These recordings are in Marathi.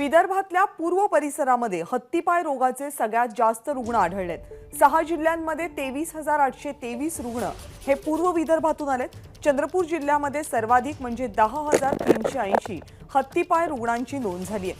विदर्भातल्या पूर्व परिसरामध्ये हत्तीपाय रोगाचे सगळ्यात जास्त रुग्ण आढळलेत. सहा जिल्ह्यांमध्ये तेवीस हजार आठशे तेवीस रुग्ण हे पूर्व विदर्भातून आलेत. चंद्रपूर जिल्ह्यामध्ये सर्वाधिक म्हणजे दहा हजार तीनशे ऐंशी हत्तीपाय रुग्णांची नोंद झाली आहे.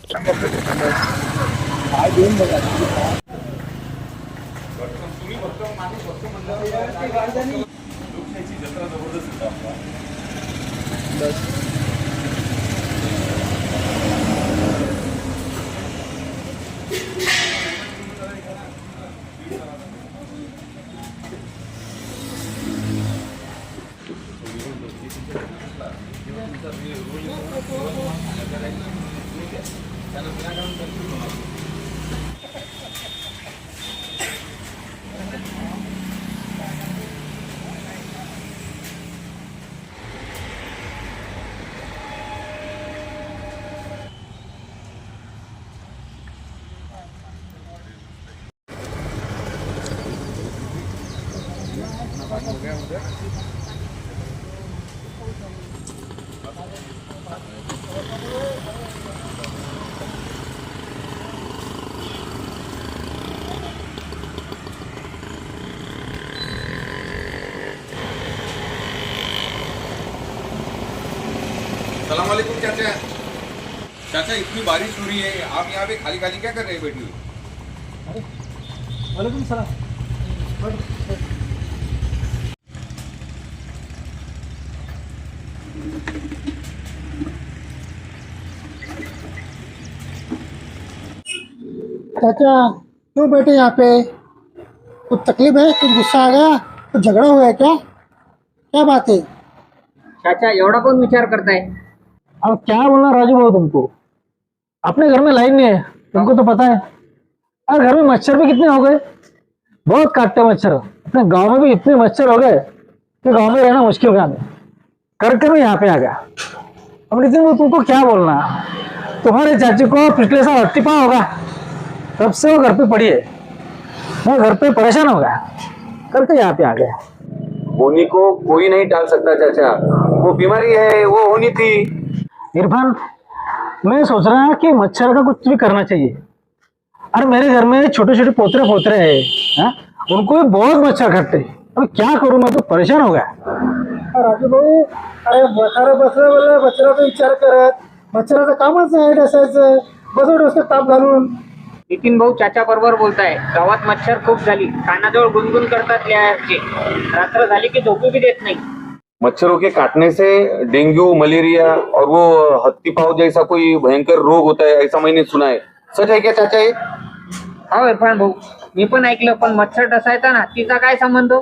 सलाम वालेकुम चाचा। चाचा इतनी बारिश हो रही है। आप यहाँ पे खाली खाली क्या कर रहे हैं बैठी हुई वालेकुम सलाम। चाचा क्यों बैठे यहाँ पे? कुछ तकलीफ़ है? कुछ गुस्सा आ गया? कुछ झगड़ा हुआ है क्या? क्या बात है? चाचा एवढा कोण विचार करताय? अब क्या बोलना राजू भाऊ तुमको? अपने घर में लाइन नहीं है तुमको तो पता है। और घर में मच्छर भी कितने हो गए? बहुत काटते मच्छर। अपने गाँव में भी इतने मच्छर हो गए कि गाँव में रहना मुश्किल काम है। करके मैं यहाँ पे आ गया। अब नितिन वो तुमको क्या बोलना? तुम्हारे चाची को पिछले साल हट्टी पाँव होगा। तब से वो घर पे पड़ी है। मैं घर पे परेशान हो गया। करके यहाँ पे आ गया। होनी को कोई नहीं टाल सकता चाचा। वो बीमारी है वो होनी थी। इरफान मैं सोच रहा हूँ कि मच्छर का कुछ भी करना चाहिए। अरे मेरे घर में छोटे छोटे पोतरे पोतरे हैं हाँ? उनको भी बहुत मच्छर काटते अब क्या करूँ मैं तो परेशान हो गया। राजू भाऊ अरे म्हातारा बसलं बोललं मच्छराचा विचार करत मच्छराचं कामच आहे डसायचं बसव डोसं ताप घालून नितीन भाऊ चाचा बरोबर बोलताय. गावात मच्छर खूप झाली. कानाजवळ गुणगुण करतात लिहायचे रात्र झाली की झोपू भी देत नाही. मच्छरों के काटने से डेंगू मलेरिया और वो हत्ती पाव जैसा कोई भयंकर रोग होता है ऐसा मैंने सुना है. सच है क्या चाचा ये? हो इरफान भाऊ. मी पण ऐकलं पण मच्छर डसायचा ना तिचा काय संबंध?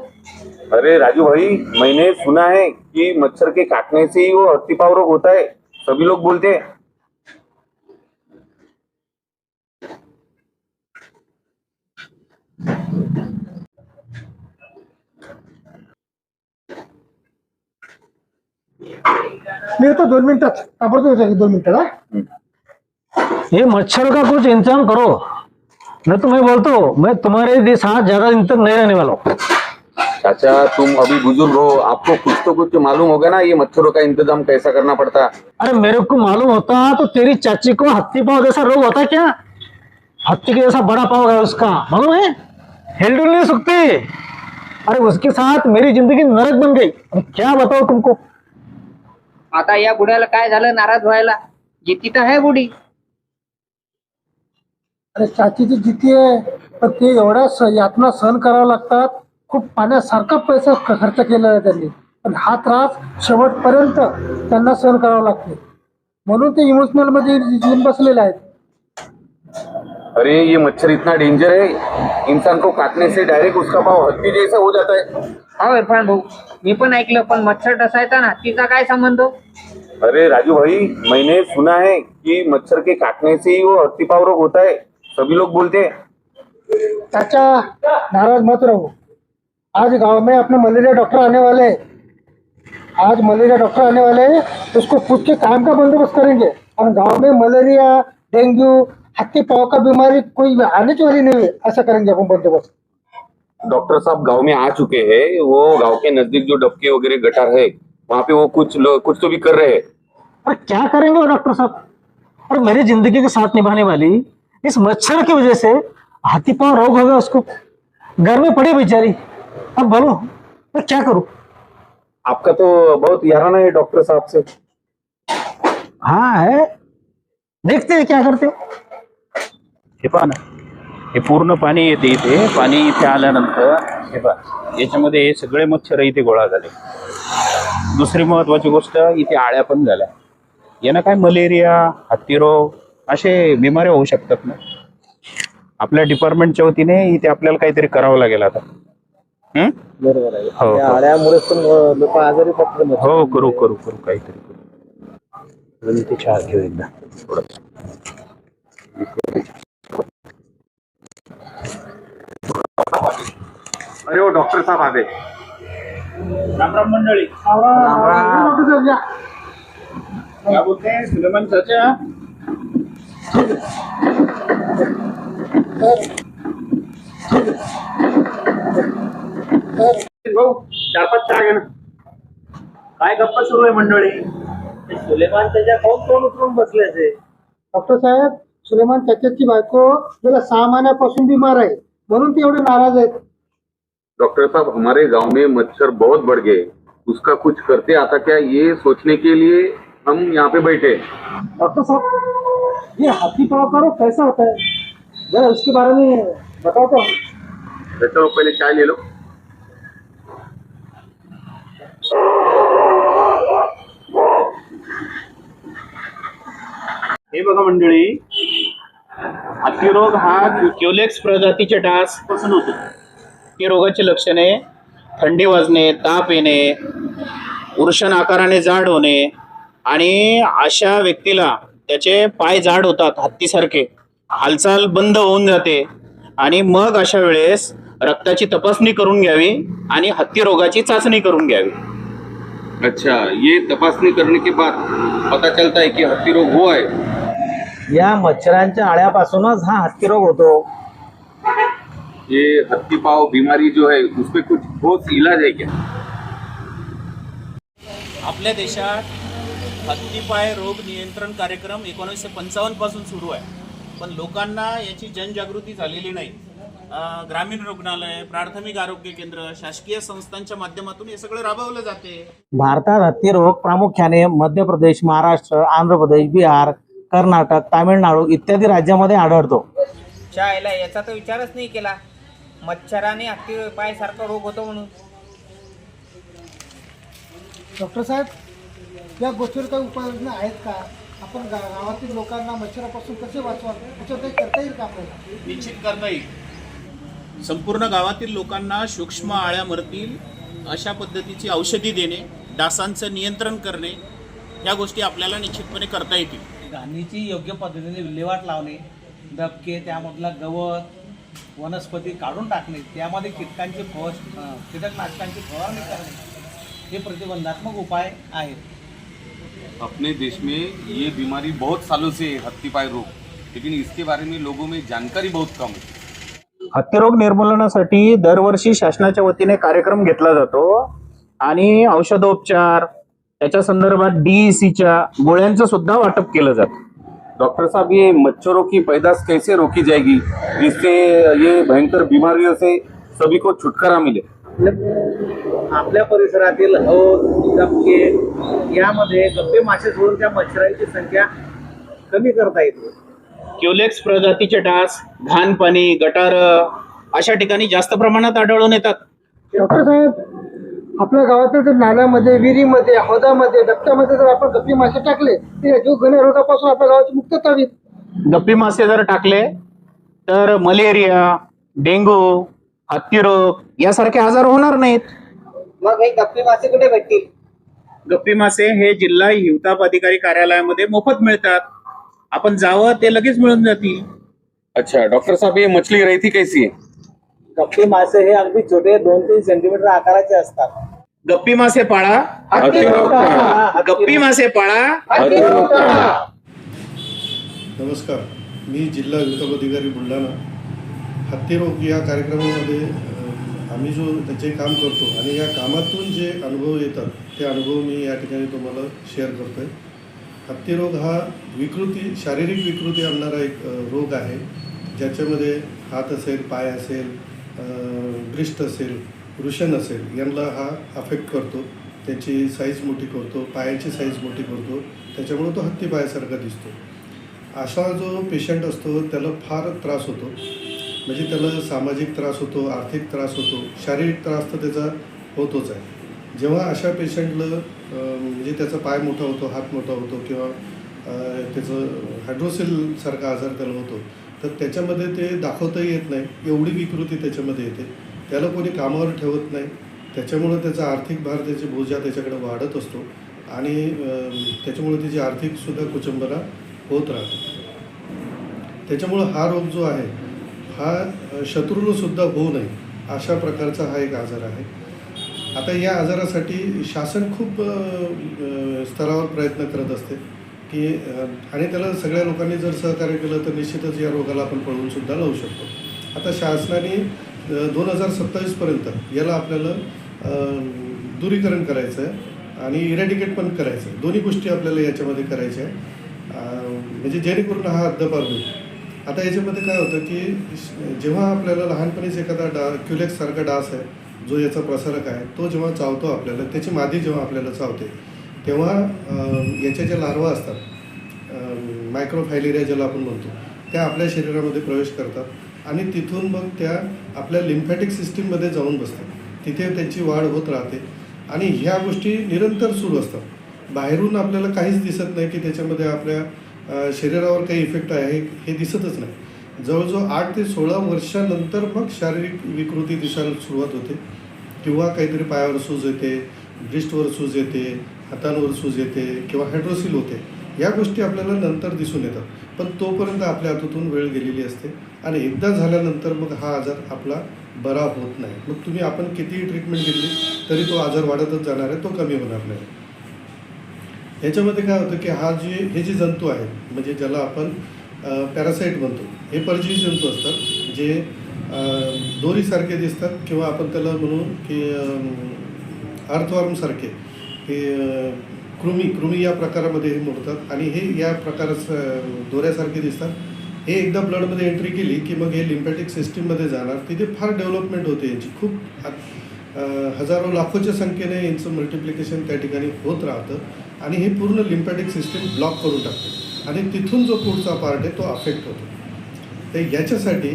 अरे राजू भाई मैंने सुना है कि मच्छर के काटने से ही वो हत्ती पाव रोग होता है. सभी लोग बोलते हैं. मी येतो दोन मिनिटात ताबडतोब येतो दोन मिनिटात हा? ये मच्छर का कुछ इंतज़ाम करो। मैं तुम्हें बोलता हूँ मैं तुम्हारे साथ ज़्यादा दिन तक नहीं रहने वाला हूँ। चाचा तुम अभी बुज़ुर्ग हो आपको कुछ तो कुछ मालूम होगा ना ये मच्छरों का इंतज़ाम कैसा करना पड़ता। है अरे मेरे को मालूम होता तो तेरी चाची को हत्ती पाव जैसा रोग होता क्या? हत्ती के जैसा बड़ा पाव है उसका मालूम है? हिलडुल नहीं सकती अरे उसके साथ मेरी ज़िंदगी नरक बन गई। अब क्या बताओ तुमको? आता या बुड्याला काय झालं? नाराज व्हायला. जिती तर आहे बुडी अरे चाचीची जिती आहे पण ते एवढ्या स- यातना सहन करावं लागतात. खूप पाण्यासारखा पैसा ख- खर्च केलेला आहे त्यांनी. पण हा त्रास शेवटपर्यंत त्यांना सहन करावा लागते. म्हणून ते इमोशनलमध्ये येऊन बसलेले आहेत. अरे ये मच्छर इतना डेंजर है इंसान को काटने से डायरेक्ट उसका पाव हत्ती जैसा हो जाता है. हो इरफान भाऊ मी पण ऐकलं पण मच्छर डसायचा ना तिचा काय संबंध? अरे राजू भाई मैंने सुना है कि मच्छर के काटने से ही वो हत्ती पाव रोग होता है। सभी लोग बोलते हैं। चाचा नाराज़ मत रहो। आज गाँव में अपने मलेरिया डॉक्टर आने वाले हैं। आज मलेरिया डॉक्टर आने वाले हैं उसको पूछ के काम का बंदोबस्त करेंगे। और गाँव में मलेरिया डेंगू हत्ती पाव का बीमारी कोई आने की वाली नहीं है। ऐसा करेंगे अपन बंदोबस्त। डॉक्टर साहब गाँव में आ चुके हैं। वो गाँव के नज़दीक जो डबके वगैरह गटर है वहाँ पे वो कुछ लोग कुछ तो भी कर रहे हैं। अरे क्या करेंगे डॉक्टर साहब? और मेरी ज़िंदगी के साथ निभाने वाली इस मच्छर की वजह से हाथी पाँव रोग हो गया उसको। घर में पड़ी बेचारी। अब बोलो मैं क्या करूँ? आपका तो बहुत याराना है डॉक्टर साहब से। हाँ है। देखते हैं क्या करते हो। हे पहा ना हे पूर्ण पाणी येते इथे पाणी इथे आल्यानंतर हे पहा याच्यामध्ये हे सगळे मच्छर इथे गोळा झाले. दुसरी महत्वाची गोष्ट इथे आळ्या पण झाल्या. यानं काय मलेरिया हत्तीरोग असे बिमाऱ्या होऊ शकतात ना? आपल्या डिपार्टमेंटच्या वतीने इथे आपल्याला काहीतरी करावं लागेल आता. हं? बरोबर आहे. हो, हो. पण लोक आजारी हो करू करू करू काहीतरी करू. अजून ते चहा घेऊ एकदा. थोडं अरे वो डॉक्टर साहब आ गए रामराम मंडळी. क्या बोलते हैं सुलेमान चाचा भाऊ चार पाच चहा घे ना. काय गप्पा सुरू आहे मंडळी? सुलेमान त्याच्या कोण कोण उतरून बसले ते डॉक्टर साहेब सुलेमान त्याच्याची बायको गेल्या सहा महिन्यापासून बिमार आहे म्हणून ते एवढे नाराज आहेत. डॉक्टर साहब हमारे गाँव में मच्छर बहुत बढ़ गए। उसका कुछ करते आता क्या? ये सोचने के लिए हम यहाँ पे बैठे डॉक्टर साहब ये हाथी पाव का रोग कैसा होता है? जरा उसके बारे में बताओ तो। चलो पहले चाय ले लो। हे बघा मंडळी हत्तीरोग हा क्युलेक्स प्रजातीच्या डास पासून होतो. ही रोगाची लक्षणे थंडी वाजणे ताप येणे वृषण आकाराने जाड होणे आणि अशा व्यक्तीला त्याचे पाय जाड होतात हत्तीसारखे. हालचाल बंद होऊन जाते आणि मग अशा वेळेस रक्ताची तपासणी करून घ्यावी आणि हत्ती रोगाची चाचणी करून घ्यावी. अच्छा ये तपासनी करने के बाद पता चलता है कि हत्ती रोग है? या मच्छरांच्या आळ्यापासूनच हा हत्ती रोग होतो. ये हत्ती पाव बीमारी जो है उस पे कुछ ठोस इलाज है क्या? आपल्या देशात हत्तीपाय रोग नियंत्रण कार्यक्रम एकोणीसशे पंचावन्नपासून सुरू आहे. पण लोकांना याची जनजागृती झालेली नाही. ग्रामीण रुग्णालय प्राथमिक आरोग्य केंद्र शासकीय संस्थांच्या माध्यमातून हे सगळं राबवलं जाते. भारतात हत्ती रोग प्रामुख्याने मध्य प्रदेश महाराष्ट्र आंध्र प्रदेश बिहार कर्नाटक तामिळनाडू इत्यादी राज्यामध्ये आढळतो. शाळेला याचा तर विचारच नाही केला. मच्छराने हत्ती पाय सारखा रोग होतो म्हणून. डॉक्टर साहेब या गोष्टीवर काही उपाययोजना आहेत का? आपण गा गावातील लोकांना मच्छरापासून कसे वाचवा त्याच्यावर काही करता येईल का आपल्याला? निश्चित करता येईल. संपूर्ण गावातील लोकांना सूक्ष्म आळ्या मरतील अशा पद्धतीची औषधी देणे डासांचं नियंत्रण करणे या गोष्टी आपल्याला निश्चितपणे करता येतील. घाणीची योग्य पद्धतीने विल्हेवाट लावणे डबके त्यामधला गवत वनस्पती काढून टाकणे त्यामध्ये कीटकांची फवार अं, कीटकनाशकांची फवारणी करणे हे प्रतिबंधात्मक उपाय आहेत. अपने देश में ये बीमारी बहुत सालों से हत्ती पाय रोग लेकिन इसके बारे में लोगों में जानकारी बहुत कम है। हत्तीरोग निर्मूलनासाठी दरवर्षी शासनाच्या वतीने कार्यक्रम घेतला जातो आणि औषधोपचार त्याच्या संदर्भात डीईसीच्या गोळ्यांचं सुद्धा वाटप केलं जातं. डॉक्टर साहब ये मच्छरों की पैदाश कैसे रोकी जाएगी? जिससे ये भयंकर बीमारियों से सभी को छुटकारा मिले। आपल्या परिसरातील हौद डबके यामध्ये गप्पे मासे सोडून त्या मच्छरांची संख्या कमी करता येते. क्युलेक्स प्रजातीचे डास घाण पाणी गटार अशा ठिकाणी जास्त प्रमाणात आढळून येतात. डॉक्टर साहेब आपल्या गावातील जर नाल्यामध्ये विहिरीमध्ये हौदामध्ये डबक्यामध्ये जर आपण गप्पी मासे टाकले तर या जीव रोगापासून आपल्या गावाची मुक्तता होईल गप्पी मासे जर टाकले तर मलेरिया डेंगू हत्तीरोग यासारखे आजार होणार नाहीत. मग हे गप्पी मासे कुठे भेटतील? गप्पी मासे हे जिल्हा हिवताप अधिकारी कार्यालयामध्ये मोफत मिळतात. आपण जावं ते लगेच मिळून जातील. अच्छा डॉक्टर साहब ये मछली रहती कैसी है? गप्पे मासे हे अगदी छोटे दोन तीन सेंटीमीटर आकाराचे असतात. गप्पी मासे पाळा. गप्पी मासे पाळा. नमस्कार. मी जिल्हा विकास अधिकारी बुलढाणा. हत्तीरोग या कार्यक्रमामध्ये आम्ही जो त्याचे काम करतो आणि या कामातून जे अनुभव येतात ते अनुभव मी या ठिकाणी तुम्हाला शेअर करतो आहे हत्तीरोग हा विकृती शारीरिक विकृती आणणारा एक रोग आहे. ज्याच्यामध्ये हात असेल पाय असेल ब्रिस्ट असेल वृषण असेल यांना हा अफेक्ट करतो. त्याची साईज मोठी करतो पायाची साईज मोठी करतो. त्याच्यामुळे तो हत्ती पायासारखा दिसतो. असा जो पेशंट असतो त्याला फार त्रास होतो. म्हणजे त्याला सामाजिक त्रास होतो आर्थिक त्रास होतो शारीरिक त्रास तर त्याचा होतोच आहे. जेव्हा अशा पेशंटला म्हणजे त्याचा पाय मोठा होतो हात मोठा होतो किंवा त्याचं हायड्रोसिलसारखा आजार त्याला होतो तर त्याच्यामध्ये ते दाखवताही येत नाही. एवढी विकृती त्याच्यामध्ये येते. त्याला कोणी कामावर ठेवत नाही. त्याच्यामुळं त्याचा आर्थिक भार त्याची बोजा त्याच्याकडे वाढत असतो. आणि त्याच्यामुळं त्याच्यामुळे त्याची आर्थिकसुद्धा कुचंबरा होत राहते. त्याच्यामुळं हा रोग जो आहे हा अ, शत्रूनसुद्धा होऊ नये अशा प्रकारचा हा एक आजार आहे. आता या आजारासाठी शासन खूप स्तरावर प्रयत्न करत असते. की आणि त्याला सगळ्या लोकांनी जर सहकार्य केलं तर निश्चितच या रोगाला आपण पळवूनसुद्धा लावू शकतो. आता शासनाने दोन हजार सत्तावीसपर्यंत याला आपल्याला दूरीकरण करायचं आहे आणि इरॅडिकेट पण करायचं आहे. दोन्ही गोष्टी आपल्याला याच्यामध्ये करायच्या आहे म्हणजे जेणेकरून हा हद्दपार होईल आता याच्यामध्ये काय होतं की जेव्हा आपल्याला लहानपणीच एखादा डा क्युलेक्ससारखा डास आहे जो याचा प्रसारक आहे तो जेव्हा चावतो आपल्याला त्याची मादी जेव्हा आपल्याला चावते तेव्हा याच्या ज्या लार्वा असतात मायक्रोफायलेरिया ज्याला आपण म्हणतो त्या आपल्या शरीरामध्ये प्रवेश करतात आणि तिथून मग त्या आपल्या लिम्फॅटिक सिस्टीममध्ये जाऊन बसतात. तिथे त्यांची वाढ होत राहते आणि ह्या गोष्टी निरंतर सुरू असतात. बाहेरून आपल्याला काहीच दिसत नाही की त्याच्यामध्ये आपल्या शरीरावर काही इफेक्ट आहे हे दिसतच नाही. जवळजवळ आठ ते सोळा वर्षानंतर मग शारीरिक विकृती दिसायला सुरुवात होते. किंवा काहीतरी पायावर सूज येते ब्रिस्टवर सूज येते हातांवर सूज येते किंवा हायड्रोसिल होते या गोष्टी आपल्याला नंतर दिसून येतात. पण तोपर्यंत आपल्या हातातून वेळ गेलेली असते आणि एकदा झाल्यानंतर मग हा आजार आपला बरा होत नाही. मग तुम्ही आपण कितीही ट्रीटमेंट घेतली तरी तो आजार वाढतच जाणार आहे तो कमी होणार नाही. ह्याच्यामध्ये काय होतं की हा जे हे जे जंतू आहेत म्हणजे ज्याला आपण पॅरासाईट म्हणतो हे परजीवी जंतू असतात जे दोरीसारखे दिसतात किंवा आपण त्याला म्हणू की अर्थवॉर्मसारखे हे कृमी कृमी या प्रकारामध्ये हे मोडतात आणि हे या प्रकारास दोऱ्यासारखे दिसतात. हे एकदा ब्लडमध्ये एंट्री केली की मग हे लिम्पॅटिक सिस्टीममध्ये जाणार. तिथे फार डेव्हलपमेंट होते यांची. खूप हजारो लाखोच्या संख्येने यांचं मल्टिप्लिकेशन त्या ठिकाणी होत राहतं आणि हे पूर्ण लिम्पॅटिक सिस्टीम ब्लॉक करून टाकते. आणि तिथून जो पुढचा पार्ट आहे तो अफेक्ट होतो. तर याच्यासाठी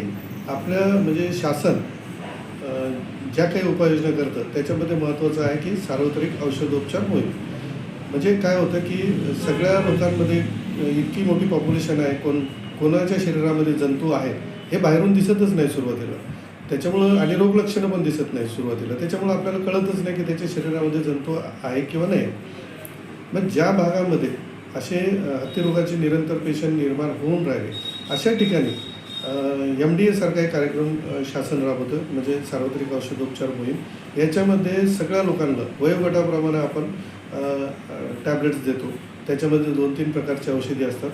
आपलं म्हणजे शासन ज्या काही उपाययोजना करतात त्याच्यामध्ये महत्त्वाचं आहे की सार्वत्रिक औषधोपचार होईल. म्हणजे काय होतं की सगळ्या लोकांमध्ये इतकी मोठी पॉप्युलेशन आहे कोण कोणाच्या शरीरामध्ये जंतू आहेत हे बाहेरून दिसतच नाही सुरुवातीला. त्याच्यामुळं आणि रोगलक्षणं पण दिसत नाही सुरुवातीला. त्याच्यामुळं आपल्याला कळतच नाही की त्याच्या शरीरामध्ये जंतू आहे किंवा नाही. मग ज्या भागामध्ये असे अ, हत्तीरोगाचे निरंतर पेशंट निर्माण होऊन राहिले अशा ठिकाणी एम डी एसारखा एक कार्यक्रम शासन राबवतं म्हणजे सार्वत्रिक औषधोपचार मोहीम. याच्यामध्ये सगळ्या लोकांना वयोगटाप्रमाणे आपण टॅबलेट्स देतो. त्याच्यामध्ये दोन तीन प्रकारची औषधी असतात.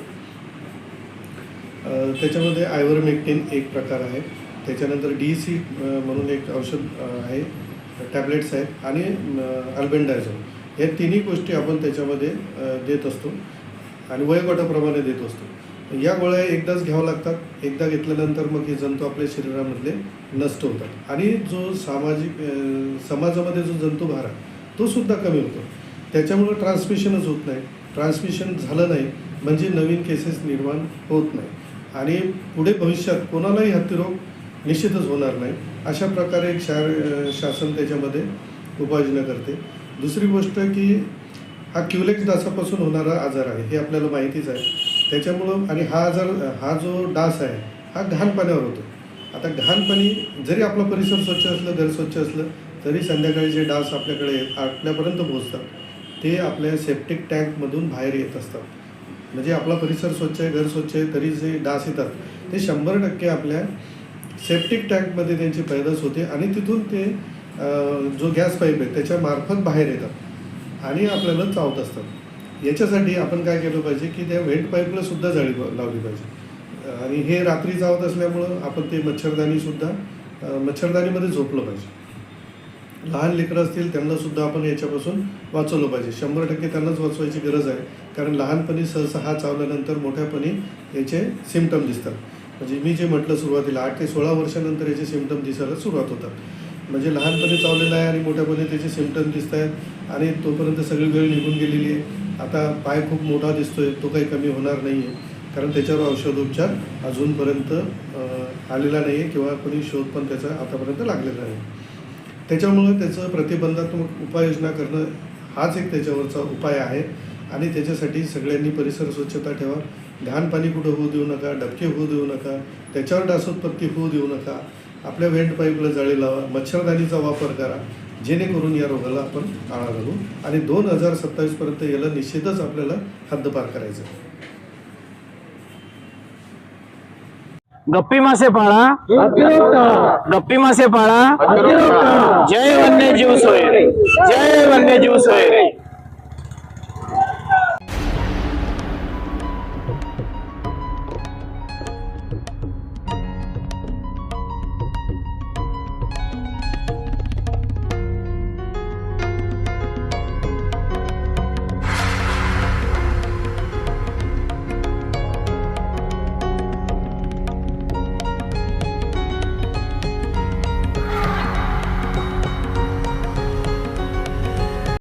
त्याच्यामध्ये आयवरमेक्टिन एक प्रकार आहे. त्याच्यानंतर डी सी म्हणून एक औषध आहे. टॅबलेट्स आहेत. आणि अल्बेंडायझोल या तिन्ही गोष्टी आपण त्याच्यामध्ये देत असतो. आणि वयोगटाप्रमाणे देत असतो. या गोळ्या एकदाच घ्यावं लागतात. एकदा घेतल्यानंतर मग हे जंतू आपल्या शरीरामधले नष्ट होतात. आणि जो सामाजिक समाजामध्ये जो जंतुभार आहे तो सुद्धा कमी होतो. त्याच्यामुळं ट्रान्समिशनच होत नाही. ट्रान्समिशन झालं नाही म्हणजे नवीन केसेस निर्माण होत नाही. आणि पुढे भविष्यात कोणालाही हत्तीरोग निश्चितच होणार नाही. अशा प्रकारे एक शा शासन त्याच्यामध्ये उपाययोजना करते. दुसरी गोष्ट की हा क्युलेक्स डासापासून होणारा आजार आहे हे आपल्याला माहितीच आहे. त्याच्यामुळं आणि हा आजार हा जो डास आहे हा घाण पाण्यावर होतो. आता घाण पाणी जरी आपला परिसर स्वच्छ असलं घर स्वच्छ असलं तरी संध्याकाळी जे डास आपल्याकडे आपल्यापर्यंत पोहोचतात ते आपल्या सेप्टिक टँकमधून बाहेर येत असतात. म्हणजे आपला परिसर स्वच्छ आहे घर स्वच्छ आहे तरी जे डास येतात ते शंभर टक्के आपल्या सेप्टिक टँकमध्ये त्यांची पैदास होते आणि तिथून ते जो गॅस पाईप आहे त्याच्यामार्फत बाहेर येतात आणि आपल्याला चावत असतात. याच्यासाठी आपण काय केलं पाहिजे की त्या वेट पाईपला सुद्धा जाळी लावली पाहिजे. आणि हे रात्री जावत असल्यामुळं आपण ते मच्छरदाणी सुद्धा मच्छरदाणीमध्ये झोपलं पाहिजे. लहान लेकरं असतील त्यांना सुद्धा आपण याच्यापासून वाचवलं पाहिजे. शंभर टक्के त्यांनाच वाचवायची गरज आहे. कारण लहानपणी सहसा हा चावल्यानंतर मोठ्यापणी याचे सिमटम दिसतात. म्हणजे मी जे म्हटलं सुरुवातीला आठ ते सोळा वर्षानंतर याचे सिमटम दिसायला सुरुवात होतात. म्हणजे लहानपणी चावलेलं आहे आणि मोठ्यापणी त्याचे सिमटम दिसत आहेत. आणि तोपर्यंत सगळी वेळ निघून गेलेली आहे. आता पाय खूप मोठा दिसतोय तो काही कमी होणार नाही आहे कारण त्याच्यावर औषधोपचार अजूनपर्यंत आलेला नाही आहे किंवा कोणी शोध पण त्याचा आतापर्यंत लागलेला नाही. त्याच्यामुळं त्याचं प्रतिबंधात्मक उपाययोजना करणं हाच एक त्याच्यावरचा उपाय आहे. आणि त्याच्यासाठी सगळ्यांनी परिसर स्वच्छता ठेवा. घाण पाणी कुठं होऊ देऊ नका डबके होऊ देऊ नका त्याच्यावर डासोत्पत्ती होऊ देऊ नका. आपल्या वेंट पाईपला जाळी लावा मच्छरदाणीचा वापर करा जेणेकरून या रोगाला आपण आळा घालू. आणि दोन हजार सत्तावीसपर्यंत याला निश्चितच आपल्याला हद्दपार करायचं. गप्पी मासे पाळा. गप्पी मासे पाळा. जय वन्यजीव सोयरे जय वन्यजीव सोयरे